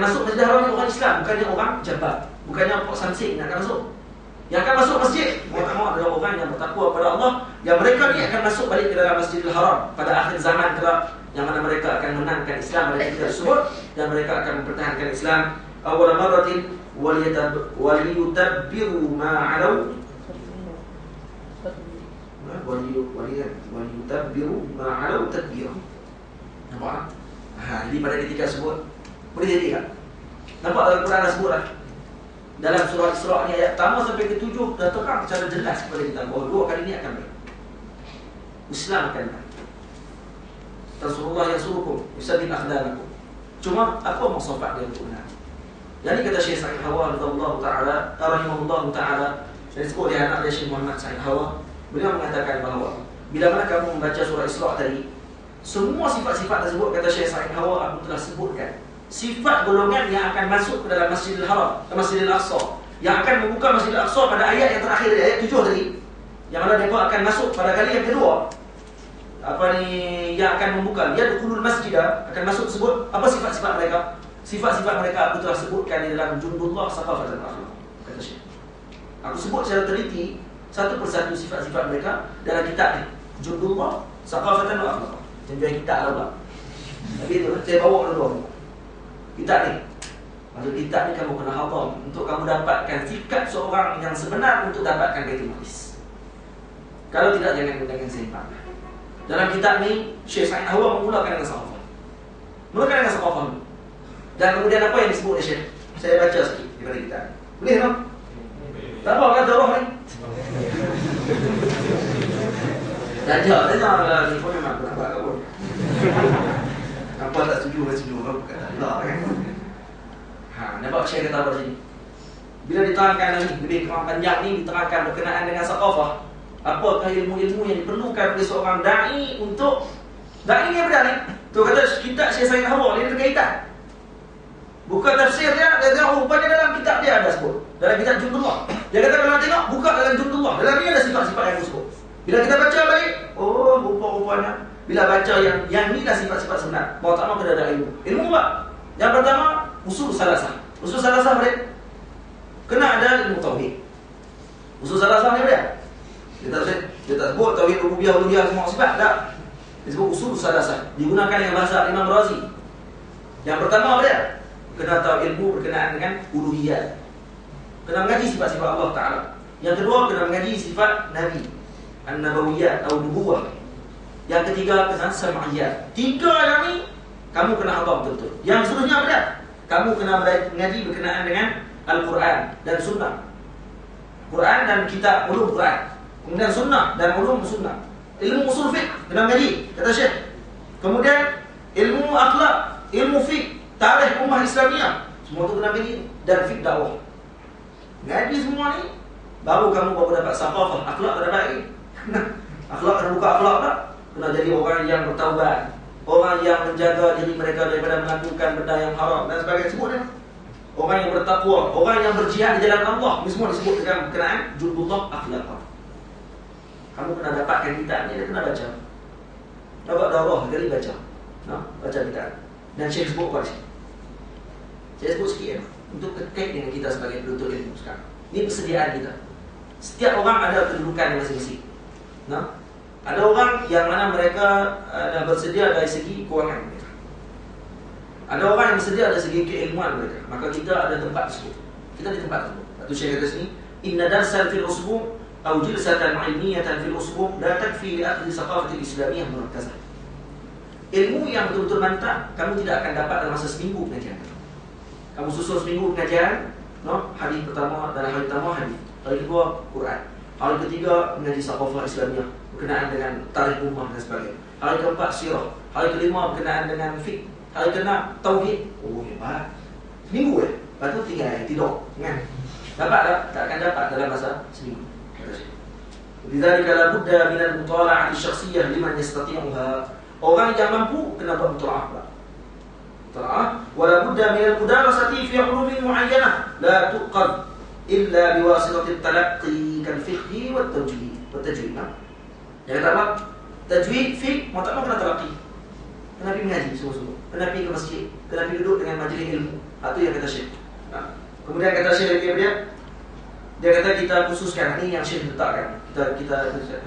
Masuk masjid haram ni orang Islam, bukannya orang jabat. Bukannya Pak Samsik nak masuk. Yang akan masuk masjid, orang adalah orang yang bertakwa kepada Allah. Yang mereka ni akan masuk balik ke dalam Masjidil Haram pada akhir zaman kelak yang mana mereka akan menangkan Islam pada kita tersebut dan mereka akan mempertahankan Islam awal maratin waliyutabbiru ma'alau waliyutabbiru ma'alau tadbir nampak ha, jadi pada ketika sebut boleh jadi tak? nampak dalam Quran dah sebut lah dalam surah Isra ni ayat pertama sampai ke tujuh dah terang secara jelas kepada kita bahawa dua kali ini akan baik Islam akan baik Rasulullah yang suruhkum Yusadim akhlanakum Cuma apa maksafat dia untuk benar? Jadi kata Syekh Sa'id Hawa Radulullah Ta'ala Rahimahullah Ta'ala. Saya sebut dia anak dia Syekh Muhammad Sa'id Hawa. Beliau mengatakan bahawa Bila mana kamu membaca surah Isra' tadi Semua sifat-sifat tersebut Kata Syekh Sa'id Hawa Aku telah sebutkan Sifat golongan yang akan masuk ke dalam Masjidil Haram Ke Masjidil Aqsa. Yang akan membuka Masjidil Aqsa pada ayat yang terakhir Ayat tujuh tadi. Yang mana mereka akan masuk pada kali yang kedua. Apa ni yang akan membuka? Dia dukulul masjid akan masuk sebut apa sifat-sifat mereka? Sifat-sifat mereka aku telah sebutkan di dalam jundullah saqafatan akhlaq kata Syekh. Aku sebut secara teliti satu persatu sifat-sifat mereka dalam kitab ni. Jundullah saqafatan akhlaq jangan kitab lah pula tapi itu saya bawa dulu kitab ni Maksud kitab ni kamu kena hafal Untuk kamu dapatkan sikap seorang yang sebenar Untuk dapatkan Baitul Maqdis Kalau tidak jangan gunakan seimbang dalam kitab ni Syekh Sa'id Hawa memulakan dengan saqafah. Mulakan dengan saqafah. Dan kemudian apa yang disebut oleh Syekh? Saya baca sikit daripada kitab. Boleh tak? Tak apa kata roh ni. Jaja, dia jangan ni pun memang aku nampak kau. Apa tak setuju, tak setuju. Kau bukan tak kan? Ha, nampak Syekh kata apa sini? Bila diterangkan ni, lebih kurang panjang ni diterangkan berkenaan dengan saqafah. Apakah ilmu-ilmu yang diperlukan oleh seorang da'i untuk Da'i ni apa ni? Tu kata kitab Syekh Sayyid Hawa ni ada kaitan Buka tafsir dia, dia tengok rupanya dalam kitab dia ada sebut Dalam kitab Jundullah Dia kata kalau tengok, buka dalam Jundullah Dalam ni ada sifat-sifat yang disebut Bila kita baca balik, oh rupa-rupanya Bila baca yang yang ni dah sifat-sifat sebenar Bahawa tak mahu kena ada ilmu Ilmu apa? Yang pertama, usul salasah Usul salasah boleh? Kena ada ilmu tauhid Usul salasah ni boleh? Dia tak dia tak sebut tauhid rububiyah uluhiyah semua sifat tak. Dia sebut usul salasah. Digunakan dengan bahasa Imam Razi. Yang pertama dia? Kena tahu ilmu berkenaan dengan uluhiyah. Kena mengaji sifat-sifat Allah Taala. Yang kedua kena mengaji sifat Nabi. An-Nabawiyah atau nubuwah. Yang ketiga kena sam'iyah. Tiga yang ni kamu kena hafal betul-betul. Yang seterusnya apa dia? Kamu kena mengaji berkenaan dengan Al-Quran dan Sunnah. Quran dan kitab ulum Quran. Kemudian sunnah dan ulum sunnah. Ilmu usul fiqh kena mengaji, kata Syekh. Kemudian ilmu akhlak, ilmu fiqh, tarikh ummah Islamiah, semua tu kena mengaji dan fiqh dakwah. Ngaji semua ni baru kamu baru dapat saqafah, akhlak kena baik. akhlak kena buka akhlak tak? Kena jadi orang yang bertaubat, orang yang menjaga diri mereka daripada melakukan benda yang haram dan sebagainya semua ni. Orang yang bertakwa, orang yang berjihad di jalan Allah, ini semua disebut dengan berkenaan jundullah akhlak. Kamu kena dapatkan kitab ni, dia kena baca. Dapat darah, kali baca. No? Baca kitab. Dan Syekh sebut apa sih? Saya sebut sikit ya. Untuk terkait dengan kita sebagai penuntut ilmu sekarang. Ini persediaan kita. Setiap orang ada kedudukan masing-masing. No? Ada orang yang mana mereka uh, bersedia dari segi kewangan mereka. Ada orang yang bersedia dari segi keilmuan mereka. Maka kita ada tempat tersebut. Kita di tempat tersebut. Satu syekh kata sini, Inna darsan fil usbu, aw jilsatan ilmiyatan fil usbu, la takfi li akhdhi thaqafati al-islamiyah murakkazah." Ilmu yang betul-betul mantap, kamu tidak akan dapat dalam masa seminggu pengajian. Kamu susun seminggu pengajian, no? hari pertama dan hari pertama hadis. Hari kedua, Quran. Hal ketiga menjadi sakofah Islamiah berkenaan dengan tarikh rumah dan sebagainya. Hal keempat sirah. Hal kelima berkenaan dengan fiqh. Hal keenam tauhid. Oh hebat. Minggu eh. Lepas tu tinggal hari tidur. Kan? Dapat tak? Tak akan dapat dalam masa seminggu. Lidzalika la budda min al-mutala'ati syakhsiyyah liman yastati'uha. Orang yang mampu kena buat mutala'ah. Mutala'ah wa la budda min al-mudarasati fi 'ulumin mu'ayyanah la tuqad illa bi wasilati talaqqi kal fiqh wa at-tajwid wa tajwid. Ya kata apa? Tajwid fiqh tak mau kena talaqqi. Kena pergi mengaji sungguh-sungguh. Kena pergi ke masjid, kena pergi duduk dengan majlis ilmu. Itu yang kata Syekh. Ha. Kemudian kata Syekh lagi dia dia kata kita khususkan ini yang Syekh letakkan. Kita kita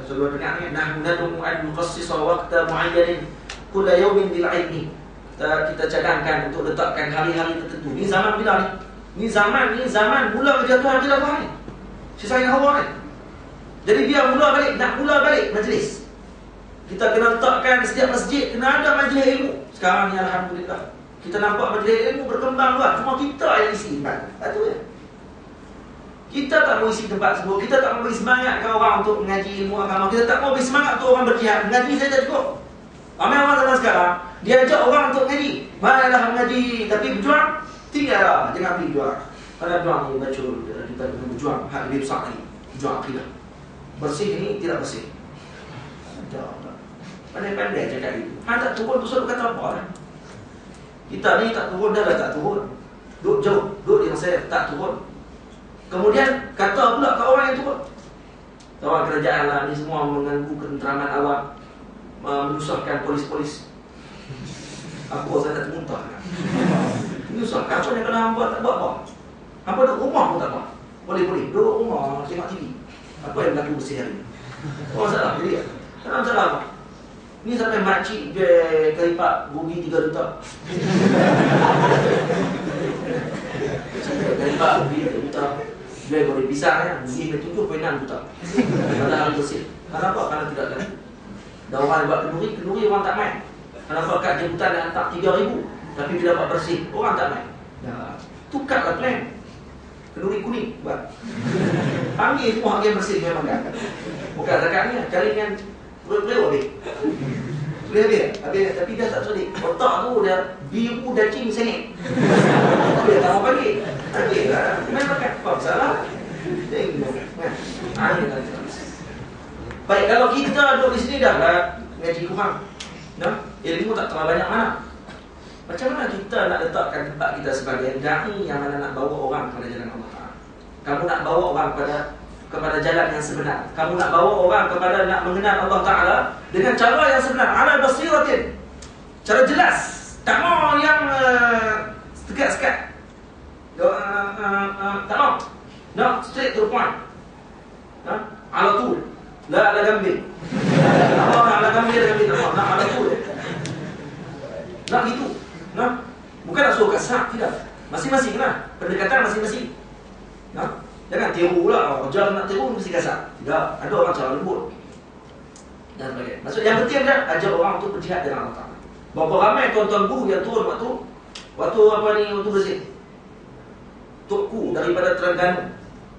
sebelum dengar ni nahnu nadum an nuqassis waqta muayyanin kull yawmin bil ilmi. Kita kita cadangkan untuk letakkan hari-hari tertentu. Ni zaman bila ni? Ni zaman ni zaman mula kejatuhan khilafah ni. Syekh Sayyid Hawa ni. Jadi dia mula balik nak mula balik majlis. Kita kena letakkan setiap masjid kena ada majlis ilmu. Sekarang ni alhamdulillah. Kita nampak majlis ilmu berkembang luas. Cuma kita yang isi tempat. Itu ya. Kita tak mau isi tempat sebut. Kita tak mau beri semangat ke orang untuk mengaji ilmu agama. Kita tak mau beri semangat untuk orang berjihad. Mengaji saja cukup. Ramai orang zaman sekarang, dia ajak orang untuk mengaji. Marilah mengaji. Tapi berjuang, tinggallah. Jangan pergi berjuang. Pada berjuang ni, baca kita kena berjuang. Hak lebih besar lagi. Berjuang akidah. Bersih ni, tidak bersih. Pandai-pandai cakap itu. Hak tak turun tu selalu kata apa lah. Kita ni tak turun dah dah tak turun. Duduk jauh. Duduk yang saya tak turun. Kemudian kata pula ke orang yang turun Orang kerajaan lah ni semua mengganggu ketenteraman awam Menyusahkan polis-polis Apa saya tak termuntah Menyusahkan apa yang kena buat tak buat apa Apa duduk rumah pun tak apa Boleh-boleh duduk rumah tengok TV Apa yang berlaku bersih hari ni Oh salah jadi Kenapa salah apa Ni sampai makcik dia kelipat rugi 3 juta Kelipat rugi 3 juta Jual goreng pisang ya, rugi ke 7.6 juta. Padahal bersih. Kenapa? Karena tidak ada. Dan orang buat kenduri, kenduri orang tak main. Kenapa kat jemputan dia hantar 3,000 tapi dia dapat bersih, orang tak main. Tukarlah plan. Kenduri kuning buat. Panggil semua hakim bersih memang kan. Bukan zakatnya, cari dengan perut-perut habis. Boleh habis? Habis, tapi dia tak sulit. Otak tu dia biru dacing sengit. Dia tak mau. Habis lah. Main makan. Apa salah? Ha, Baik, kalau kita duduk di sini dah lah ngaji kurang. Ilmu tak terlalu banyak mana. Macam mana kita nak letakkan tempat kita sebagai dai yang mana nak bawa orang kepada jalan Allah Taala? Kamu nak bawa orang kepada kepada jalan yang sebenar. Kamu nak bawa orang kepada nak mengenal Allah Taala dengan cara yang sebenar. Ala basiratin. Cara jelas. Tak mau yang uh, sekat-sekat. Uh, uh, uh, tak mau. No, straight to the point. Ha? Ala tu. La ala gambir. Allah ala gambir gambir. Nak ala tu. Nak itu. Nah, bukan nak suruh kasar tidak. Masing-masing lah. Pendekatan masing-masing. Nah, jangan tiru pula. Oh, jangan nak tiru mesti kasar. Tidak. Ada orang cara lembut. Dan sebagainya. Maksud yang penting kan ajak orang untuk berjihad dengan Allah Taala. Berapa ramai tuan-tuan guru yang turun waktu waktu apa ni waktu bersih. Tukku daripada Terengganu.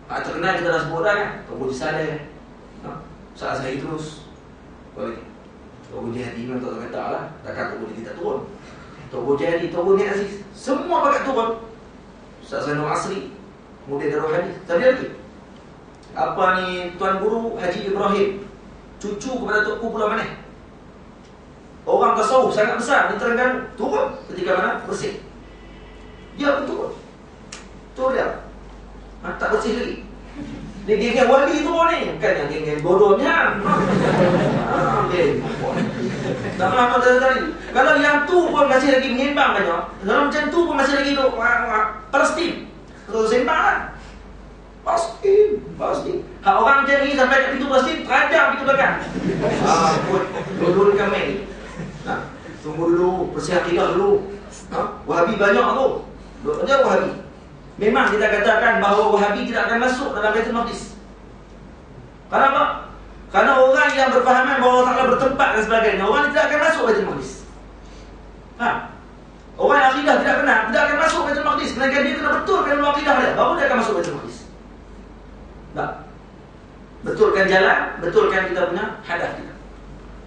Tak terkenal kita dah sebut dah kan. Kau boleh saleh. Ha? Saat saya terus. Boleh. Kau boleh hati memang tak kata lah. Takkan boleh tidak turun. Togo Jadi, Togo Ni Aziz Semua pakai turun. Ustaz Zainul Asri Kemudian Darul Hadis. Tapi lagi Apa ni Tuan Guru Haji Ibrahim? Cucu kepada Tuku Pulau Maneh. Orang tasawuf sangat besar Di Terengganu Turun ketika mana? Bersih. Dia pun turun. Turun dia. Ha, Tak bersih lagi Dia geng-geng wali tu ni Bukan yang geng-geng bodohnya ha, okay. Tak pernah apa tadi. Kalau yang tu pun masih lagi menyembang banyak, kalau macam tu pun masih lagi tu Palestin. Kalau sembang lah. Palestin, Palestin. Hak orang macam ni sampai kat pintu Palestin, terajam pintu belakang. Kami ni. Nah, tunggu dulu, bersih akidah dulu. Ha? Wahabi banyak tu. Banyak Wahabi. Memang kita katakan bahawa Wahabi tidak akan masuk dalam Baitul Maqdis. Kenapa? Karena orang yang berfahaman bahawa Allah Ta'ala bertempat dan sebagainya Orang tidak akan masuk Baitul Maqdis. Ha? Orang yang akidah tidak benar Tidak akan masuk Baitul Maqdis. Melainkan dia kena betulkan dulu akidah dia. Baru dia akan masuk Baitul Maqdis. Tak? Betulkan jalan Betulkan kita punya hadaf kita.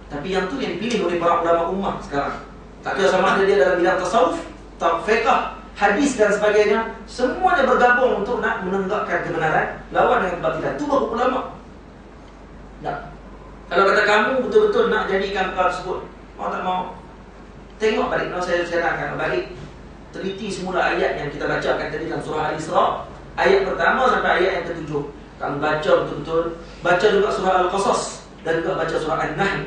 Tapi yang tu yang dipilih oleh para ulama ummah sekarang. Tak kira sama ada dia dalam bidang tasawuf Tak fiqah Hadis dan sebagainya Semuanya bergabung untuk nak menegakkan kebenaran Lawan dengan kebatilan Itu baru ulama tak. Kalau kata kamu betul-betul nak jadikan perkara tersebut, mau tak mau, tengok balik. Kalau saya serahkan balik, teliti semula ayat yang kita bacakan tadi dalam surah Al-Isra, ayat pertama sampai ayat yang ketujuh. Kamu baca betul-betul, baca juga surah Al-Qasas dan juga baca surah An-Nahl.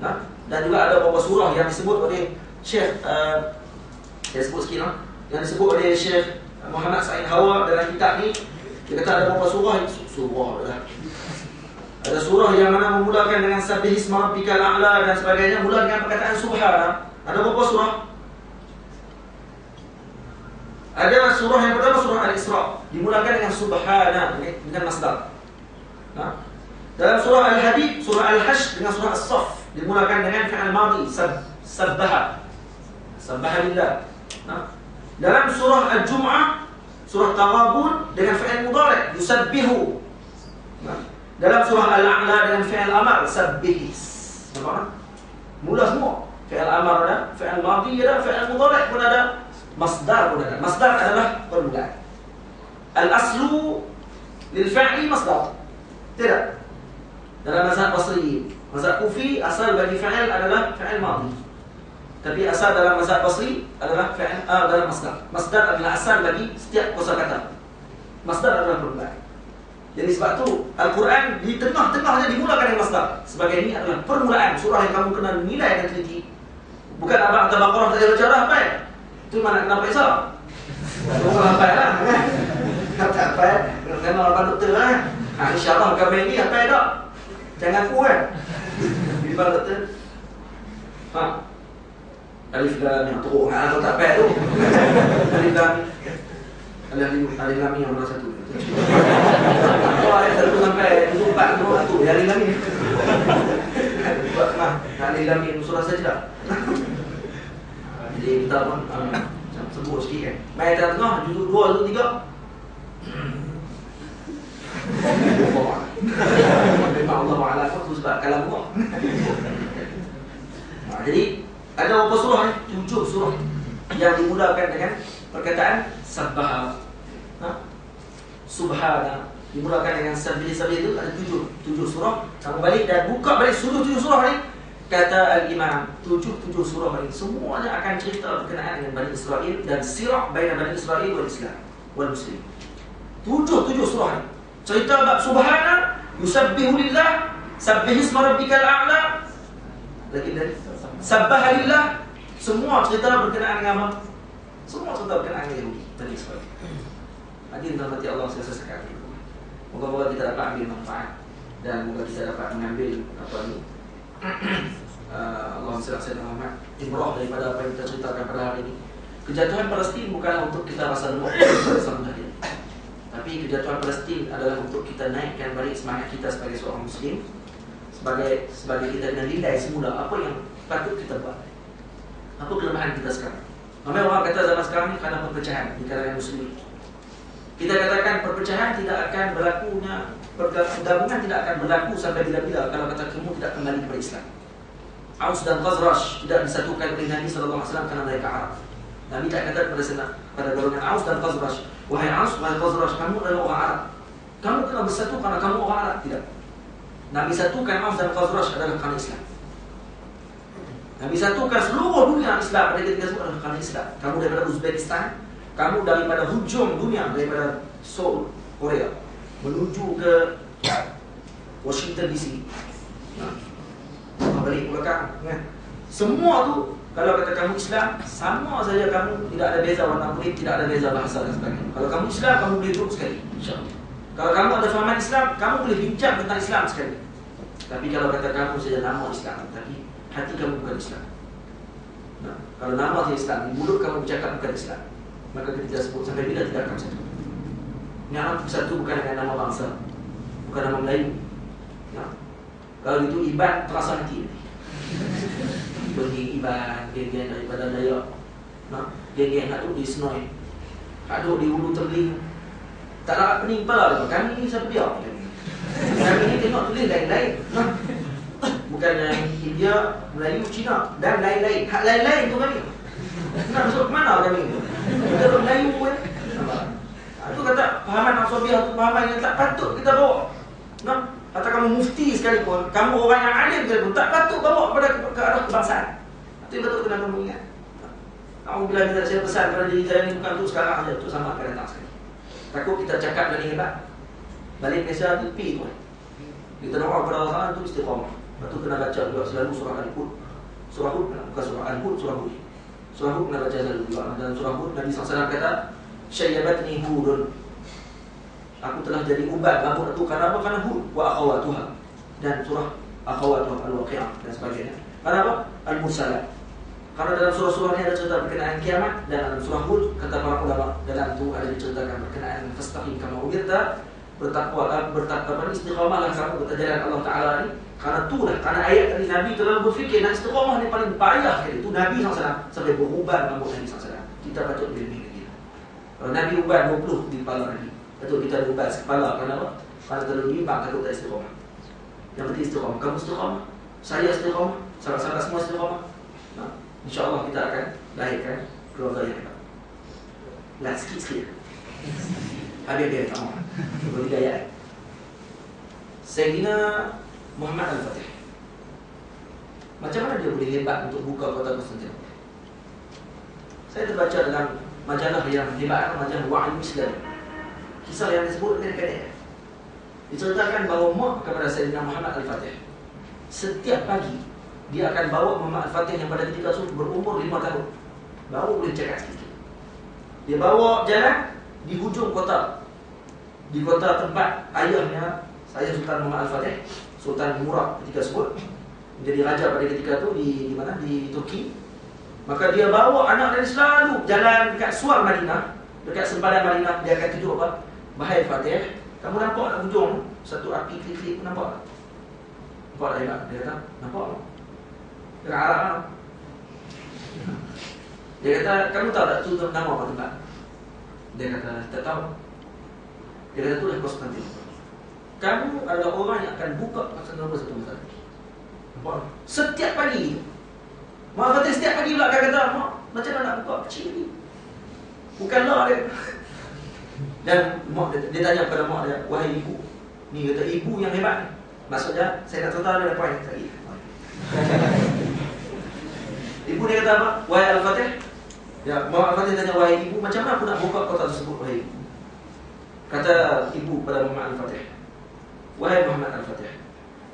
Nah, dan juga ada beberapa surah yang disebut oleh Syekh uh, saya sebut sikit no? yang disebut oleh Syekh Muhammad Said Hawa dalam kitab ni dia kata ada beberapa surah surah dah ada surah yang mana memulakan dengan sabih isma rabbikal a'la dan sebagainya mula dengan perkataan subhana ada beberapa surah? Ada surah yang pertama surah Al-Isra. Dimulakan dengan subhana dengan masdar. Ha? dalam surah Al-Hadid surah Al-Hasy dengan surah As-Saff dimulakan dengan fi'il madhi sab sabbaha. Sabbaha lillah? Dalam surah Al-Jum'ah surah Taghabun dengan fi'il mudhari yusabbihu ha? dalam surah Al-A'la dengan fi'il amar sabbihis. Mula semua. Fi'il amar ada, fi'il madhi ada, fi'il mudhari pun ada, masdar pun ada. Masdar adalah permulaan. Al-aslu lil fi'li masdar. Tidak. Dalam mazhab Basri, mazhab Kufi asal bagi fi'il adalah fi'il madhi. Tapi asal dalam mazhab Basri adalah fi'il uh, dalam masdar. Masdar adalah asal bagi setiap kosakata. Masdar adalah permulaan. Jadi sebab tu Al-Quran di tengah-tengahnya dimulakan dengan masdar. Sebagai ini adalah permulaan surah yang kamu kena nilai dan teliti. Bukan abang atau baqarah saja baca dah apa ya? Itu mana kenapa isa? Bukan apa ya? Kata apa ya? Kena orang doktor lah. Ha, InsyaAllah kami ini apa ya tak? Jangan ku kan? Depan doktor. Ha? Alif yang teruk. Ha, atau tak apa tu? Alif lam. Alif lam yang mana satu? Oh, ayat satu sampai empat tu mah, nak lima ni surah saja. Jadi kita pun macam sebut sikit kan. Mai tak tengah juzuk dua juzuk tiga. Memang Allah Taala pun sebab kalam Allah. Nah, jadi ada beberapa surah ni, tujuh surah yang dimulakan dengan perkataan sabbah. Ha? subhana dimulakan dengan sabili-sabili itu ada tujuh tujuh surah kamu balik dan buka balik tujuh tujuh surah ini kata al-imam tujuh tujuh surah ini semuanya akan cerita berkenaan dengan Bani Israel dan sirah baina Bani Israel wal Islam wal Muslim. Tujuh tujuh surah ini cerita bab subhana yusabbihu lillah sabbih isma rabbikal a'la. Lagi dari sabbaha lillah semua cerita berkenaan dengan apa? Semua cerita berkenaan dengan Yahudi Bani Israel. Hadirin rahmati Allah saya sekali. Moga-moga kita dapat ambil manfaat dan moga kita dapat mengambil apa ni uh, Allah SWT Ibrah daripada apa yang kita ceritakan pada hari ini Kejatuhan Palestin bukanlah untuk kita rasa lemah Tapi kejatuhan Palestin adalah untuk kita naikkan balik semangat kita sebagai seorang Muslim Sebagai sebagai kita dengan nilai semula Apa yang patut kita buat. Apa kelemahan kita sekarang? Ramai orang kata zaman sekarang ni kerana perpecahan di kalangan Muslim. Kita katakan perpecahan tidak akan berlakunya Pergabungan tidak akan berlaku sampai bila-bila Kalau kata kamu tidak kembali kepada Islam. Aus dan Khazraj tidak disatukan oleh Nabi SAW kerana mereka Arab Nabi tak kata kepada senang pada golongan Aus dan Khazraj Wahai Aus, wahai Khazraj, kamu adalah orang Arab. Kamu kena bersatu kerana kamu orang Arab. Tidak. Nabi satukan Aus dan Khazraj adalah kerana Islam. Nabi satukan seluruh dunia Islam pada ketika itu adalah kerana Islam. Kamu daripada Uzbekistan kamu daripada hujung dunia daripada Seoul Korea menuju ke Washington DC nah balik ke belakang kan semua tu kalau kata kamu Islam sama saja kamu tidak ada beza warna kulit tidak ada beza bahasa dan sebagainya kalau kamu Islam kamu boleh duduk sekali insyaallah kalau kamu ada fahaman Islam kamu boleh bincang tentang Islam sekali tapi kalau kata kamu saja nama Islam tapi hati kamu bukan Islam nah, kalau nama saja Islam mulut kamu bercakap bukan Islam maka kita sebut sampai bila tidak akan satu. Ini alam satu bukan dengan nama bangsa, bukan nama Melayu. Ya. Kalau itu iban terasa hati. Pergi iban, geng-geng daripada Dayak. Nah, geng-geng nak duduk di Senoi. Tak duduk di Ulu Terling. Tak nak penimpa lah. Kami ni siapa dia? Kami ni tengok tulis lain-lain. Nah. Bukan India, Melayu, Cina dan lain-lain. Hak lain-lain tu kami. Nak masuk ke mana kami? Kita duduk Melayu kan Itu kata pahaman Asobiah itu pahaman yang tak patut kita bawa Nah, Kata kamu mufti sekalipun Kamu orang yang alim sekalipun Tak patut bawa pada ke, ke arah kebangsaan. Itu yang betul kena kamu ingat. Kamu bila kita saya pesan pada diri saya ini Bukan untuk sekarang saja Untuk sama akan datang sekali. Takut kita cakap dan hebat. Balik Malaysia itu pi pun. Kita doa kepada Allah itu istiqamah Lepas tu kena baca juga selalu surah Al-Hud Surah Hud bukan? Surah Al-Hud, surah Hud. Surah Hud nak baca selalu juga. Dalam surah Hud Nabi SAW kata Syayyabatni hudun Aku telah jadi ubat rambut itu Karena apa? Karena hud. Wa akhawatuha. Dan surah akhawatuha Al-Waqi'ah dan sebagainya. Karena apa? Al-Mursalat Karena dalam surah-surah ini ada cerita berkenaan kiamat Dan dalam surah Hud Kata para ulama Dalam itu ada diceritakan berkenaan Fastaqim kama ubirta Bertakwa Bertakwa Istiqamahlah kamu Bertajaran Allah Ta'ala ini Karena itulah Karena ayat tadi Nabi terlalu berfikir Nak istiqamah ni paling payah Itu Nabi SAW Sampai berubat rambut Nabi SAW Kita patut lagi Kalau Nabi ubat 20 di kepala Nabi Betul kita lupa kepala Kenapa? Karena terlalu bimbang Kata tak istiqamah Yang penting istiqamah Kamu istiqamah Saya istiqamah Salah-salah semua istiqamah nah, InsyaAllah kita akan Lahirkan Keluarga yang hebat. Lah sikit-sikit. Habis-habis tak mahu. Dua tiga ayat. Sayyidina Muhammad Al-Fatih. Macam mana dia boleh hebat Untuk buka kota Konstantinopel Saya terbaca dalam Majalah yang hebat Majalah Wa'al Islam kisah yang disebut pendek-pendek Diceritakan bahawa mak kepada Sayyidina Muhammad Al-Fatih. Setiap pagi Dia akan bawa Muhammad Al-Fatih yang pada ketika itu berumur 5 tahun. Baru boleh cakap sikit Dia bawa jalan di hujung kota. Di kota tempat ayahnya Saya Sultan Muhammad Al-Fatih Sultan Murad ketika sebut Menjadi raja pada ketika itu di, di mana? Di Turki. Maka dia bawa anak dan selalu jalan dekat suar Madinah Dekat sempadan Madinah. Dia akan tunjuk apa? Bahaya Fatih Kamu nampak tak hujung Satu api klip-klip nampak tak? Nampak tak hebat? Dia kata Nampak tak? Dia kata Arab? Dia kata Kamu tahu tak tu nama apa tempat? Dia kata Tak tahu Dia kata tu dah Konstantinopel Kamu adalah orang yang akan buka Konstantinopel satu masa Nampak tak? Setiap pagi Mak kata setiap pagi pula akan kata Mak macam mana nak buka kecil ni Bukanlah dia dan mak dia, dia tanya kepada mak dia, wahai ibu, ni kata ibu yang hebat. Maksudnya saya nak cerita ada poin lagi. ibu dia kata apa? Wahai Al-Fatih. Ya, mak Al-Fatih tanya wahai ibu, macam mana aku nak buka kota tersebut wahai ibu? Kata ibu pada Muhammad Al-Fatih. Wahai Muhammad Al-Fatih,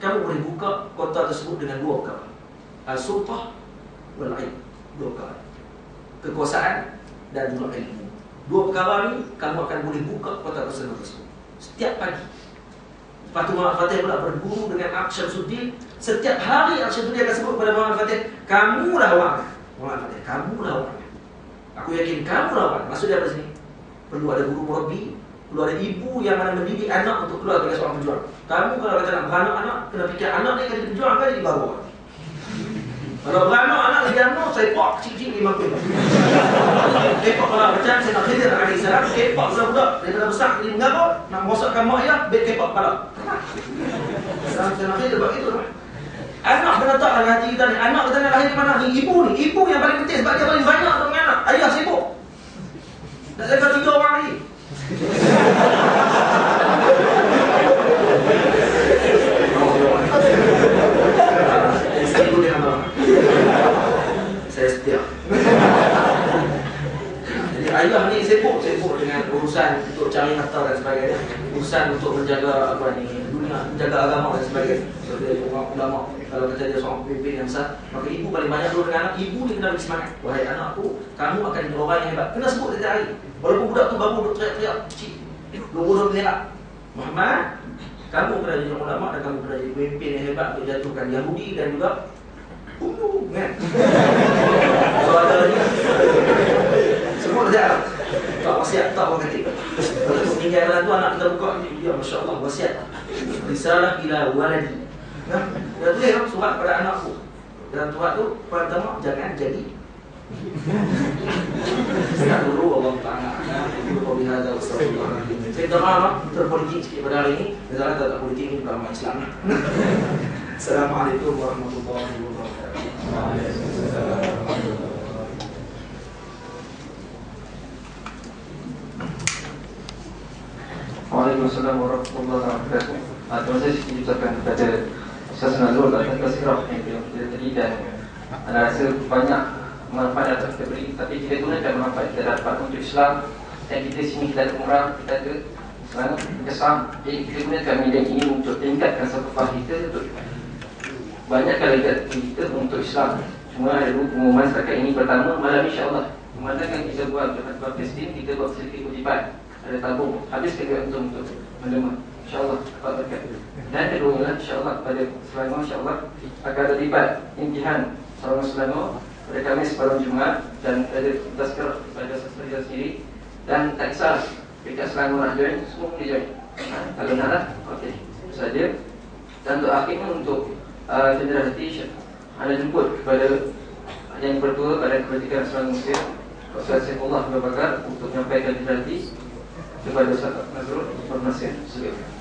kamu boleh buka kota tersebut dengan dua perkara. Al-Sultah wal Ain. Dua perkara. Kekuasaan dan juga ilmu. Dua perkara ni kamu akan boleh buka kota tersebut. Setiap pagi. Tu Muhammad Fatih pula berburu dengan Aksham Suddin Setiap hari Aksham Suddin akan sebut kepada Muhammad Fatih Kamu lah orang Muhammad Fatih, kamu lah orang Aku yakin kamu lah orang Maksudnya apa sini? Perlu ada guru murabi Perlu ada ibu yang mana mendidik anak untuk keluar sebagai seorang pejuang. Kamu kalau kata nak beranak anak Kena fikir anak ni kena pejuang kan? Jadi baru kalau beranak anak lagi anak, saya pak kecil-kecil lima puluh. Kepak kalau macam saya nak khidir alaihi salam, kepak budak-budak daripada besar jadi mengarut, nak merosakkan mak ayah, bet kepak kepala. Saya nak khidir buat itu. Anak kena tak dalam hati kita ni. Anak kita nak lahir di mana? Ni ibu ni. Ibu yang paling penting sebab dia paling banyak dengan anak. Ayah sibuk. Nak jaga tiga orang lagi. Saya setia. Jadi ayah ni sibuk sibuk dengan urusan untuk cari harta dan sebagainya, urusan untuk menjaga apa ni dunia, menjaga agama dan sebagainya. So dia orang ulama kalau kata dia seorang pemimpin yang besar, maka ibu paling banyak dulu dengan anak. Ibu ni kena beri semangat. Wahai anakku, kamu akan jadi orang yang hebat. Kena sebut setiap hari. Walaupun budak tu baru berteriak-teriak kecil. Dua-dua menerak. Muhammad, kamu kena jadi ulama dan kamu kena jadi pemimpin yang hebat untuk jatuhkan Yahudi dan juga Ulu, kan? So ada lagi Semua dah. Tak wasiat, tak kata Kalau tu meninggalkan tu anak kita buka. Ya Masya Allah, wasiat. Risalah ila waladi. Dia tulis kan surat pada anakku Dan surat tu pertama jangan jadi. Sekarang dulu Allah Ta'ala Saya minta maaf terpolitik sikit pada hari ini. Misalnya tak politik bukan orang Islam. Assalamualaikum warahmatullahi wabarakatuh Waalaikumsalam warahmatullahi wabarakatuh. Uh, terima kasih diucapkan kepada Ustaz Nazrul atas kasirah yang beliau kita tadi dan anda rasa banyak manfaat yang kita beri. Tapi kita gunakan manfaat kita dapat untuk Islam dan kita sini kita ada umrah, kita ada semangat kesam. Jadi kita gunakan media ini untuk tingkatkan safafah kita untuk banyak kali kita untuk Islam. Cuma ada pengumuman setakat ini pertama malam insyaAllah. Kan kita buat Palestin Kita buat sedikit kutipan Ada tabung. Habis kita untuk untuk melemah InsyaAllah dapat berkat Dan kedua insyaAllah pada Selangor insyaAllah Akan ada libat imtihan Selangor Selangor pada Kamis pada Jumat Dan ada tazkar pada sastra sendiri. Dan tak kisah Dekat Selangor nak join Semua boleh join ha, Kalau nak lah. Itu saja. Dan untuk akhirnya untuk uh, hati anda jemput kepada yang berdua pada kebajikan Islam Muslim Ustaz Saifullah Abu Bakar untuk menyampaikan dihati kepada Ustaz Nazrul Informasi Silakan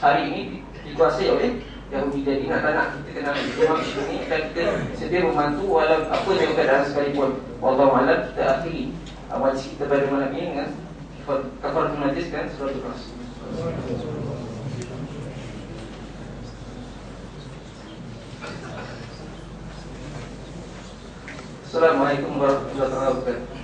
hari ini dikuasai oleh Yahudi dan Dina tanah kita kena memang ini dan kita sedia membantu walau apa yang keadaan sekalipun. Wallahualam kita akhiri awal kita pada malam ini dengan kafaratul majlis dan suratul qasas. Assalamualaikum warahmatullahi wabarakatuh